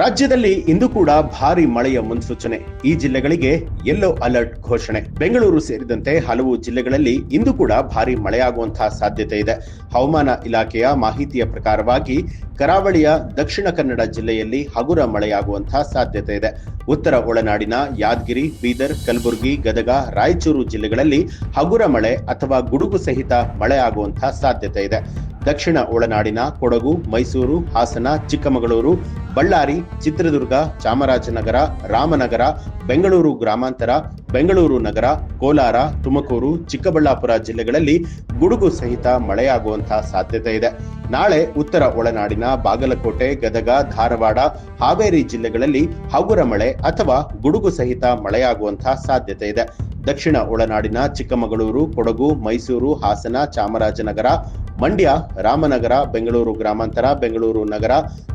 ರಾಜ್ಯದಲ್ಲಿ ಇಂದು ಕೂಡ ಭಾರಿ ಮಳೆಯ ಮುನ್ಸೂಚನೆ. ಈ ಜಿಲ್ಲೆಗಳಿಗೆ ಯೆಲ್ಲೋ ಅಲರ್ಟ್ ಘೋಷಣೆ. ಬೆಂಗಳೂರು ಸೇರಿದಂತೆ ಹಲವು ಜಿಲ್ಲೆಗಳಲ್ಲಿ ಇಂದು ಕೂಡ ಭಾರಿ ಮಳೆಯಾಗುವಂತಹ ಸಾಧ್ಯತೆ ಇದೆ. ಹವಾಮಾನ ಇಲಾಖೆಯ ಮಾಹಿತಿಯ ಪ್ರಕಾರವಾಗಿ ಕರಾವಳಿಯ ದಕ್ಷಿಣ ಕನ್ನಡ ಜಿಲ್ಲೆಯಲ್ಲಿ ಹಗುರ ಮಳೆಯಾಗುವಂತಹ ಸಾಧ್ಯತೆ ಇದೆ. ಉತ್ತರ ಒಳನಾಡಿನ ಯಾದಗಿರಿ, ಬೀದರ್, ಕಲಬುರಗಿ, ಗದಗ, ರಾಯಚೂರು ಜಿಲ್ಲೆಗಳಲ್ಲಿ ಹಗುರ ಮಳೆ ಅಥವಾ ಗುಡುಗು ಸಹಿತ ಮಳೆ ಆಗುವಂತಹ ಸಾಧ್ಯತೆ ಇದೆ. ದಕ್ಷಿಣ ಒಳನಾಡಿನ ಕೊಡಗು, ಮೈಸೂರು, ಹಾಸನ, ಚಿಕ್ಕಮಗಳೂರು, ಬಳ್ಳಾರಿ, ಚಿತ್ರದುರ್ಗ, ಚಾಮರಾಜನಗರ, ರಾಮನಗರ, ಬೆಂಗಳೂರು ಗ್ರಾಮಾಂತರ, ಬೆಂಗಳೂರು ನಗರ, ಕೋಲಾರ, ತುಮಕೂರು, ಚಿಕ್ಕಬಳ್ಳಾಪುರ ಜಿಲ್ಲೆಗಳಲ್ಲಿ ಗುಡುಗು ಸಹಿತ ಮಳೆಯಾಗುವಂತಹ ಸಾಧ್ಯತೆ ಇದೆ. ನಾಳೆ ಉತ್ತರ ಒಳನಾಡಿನ ಬಾಗಲಕೋಟೆ, ಗದಗ, ಧಾರವಾಡ, ಹಾವೇರಿ ಜಿಲ್ಲೆಗಳಲ್ಲಿ ಹಗುರ ಮಳೆ ಅಥವಾ ಗುಡುಗು ಸಹಿತ ಮಳೆಯಾಗುವಂತಹ ಸಾಧ್ಯತೆ ಇದೆ. ದಕ್ಷಿಣ ಒಳನಾಡಿನ ಚಿಕ್ಕಮಗಳೂರು, ಕೊಡಗು, ಮೈಸೂರು, ಹಾಸನ, ಚಾಮರಾಜನಗರ ಮಂಡ್ಯ, ರಾಮನಗರ, ಬೆಂಗಳೂರು ಗ್ರಾಮಾಂತರ, ಬೆಂಗಳೂರು ನಗರ,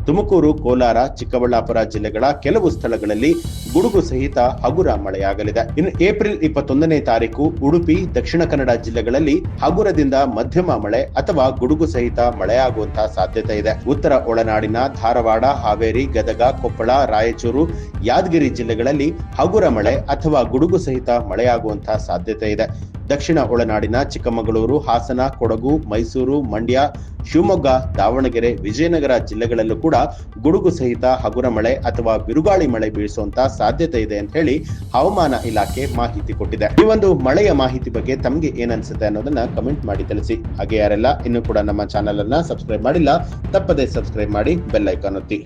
ತುಮಕೂರು, ಕೋಲಾರ, ಚಿಕ್ಕಬಳ್ಳಾಪುರ ಜಿಲ್ಲೆಗಳ ಕೆಲವು ಸ್ಥಳಗಳಲ್ಲಿ ಗುಡುಗು ಸಹಿತ ಹಗುರ ಮಳೆಯಾಗಲಿದೆ. ಇನ್ನು ಏಪ್ರಿಲ್ ಇಪ್ಪತ್ತೊಂದನೇ ತಾರೀಕು ಉಡುಪಿ, ದಕ್ಷಿಣ ಕನ್ನಡ ಜಿಲ್ಲೆಗಳಲ್ಲಿ ಹಗುರದಿಂದ ಮಧ್ಯಮ ಮಳೆ ಅಥವಾ ಗುಡುಗು ಸಹಿತ ಮಳೆಯಾಗುವಂತಹ ಸಾಧ್ಯತೆ ಇದೆ. ಉತ್ತರ ಒಳನಾಡಿನ ಧಾರವಾಡ, ಹಾವೇರಿ, ಗದಗ, ಕೊಪ್ಪಳ, ರಾಯಚೂರು, ಯಾದಗಿರಿ ಜಿಲ್ಲೆಗಳಲ್ಲಿ ಹಗುರ ಮಳೆ ಅಥವಾ ಗುಡುಗು ಸಹಿತ ಮಳೆಯಾಗುವಂತಹ ಸಾಧ್ಯತೆ ಇದೆ. ದಕ್ಷಿಣ ಒಳನಾಡಿನ ಚಿಕ್ಕಮಗಳೂರು, ಹಾಸನ, ಕೊಡಗು, ಮೈಸೂರು, ಮಂಡ್ಯ, ಶಿವಮೊಗ್ಗ, ದಾವಣಗೆರೆ, ವಿಜಯನಗರ ಜಿಲ್ಲೆಗಳಲ್ಲೂ ಕೂಡ ಗುಡುಗು ಸಹಿತ ಹಗುರ ಮಳೆ ಅಥವಾ ಬಿರುಗಾಳಿ ಮಳೆ ಬೀಳಿಸುವಂತ ಸಾಧ್ಯತೆ ಇದೆ ಅಂತ ಹೇಳಿ ಹವಾಮಾನ ಇಲಾಖೆ ಮಾಹಿತಿ ಕೊಟ್ಟಿದೆ. ಈ ಒಂದು ಮಳೆಯ ಮಾಹಿತಿ ಬಗ್ಗೆ ತಮಗೆ ಏನನ್ಸುತ್ತೆ ಅನ್ನೋದನ್ನ ಕಮೆಂಟ್ ಮಾಡಿ ತಿಳಿಸಿ. ಹಾಗೆ ಯಾರೆಲ್ಲ ಇನ್ನೂ ಕೂಡ ನಮ್ಮ ಚಾನೆಲ್ ಅನ್ನ ಸಬ್ಸ್ಕ್ರೈಬ್ ಮಾಡಿಲ್ಲ, ತಪ್ಪದೆ ಸಬ್ಸ್ಕ್ರೈಬ್ ಮಾಡಿ ಬೆಲ್ ಐಕಾನ್ ಒತ್ತಿ.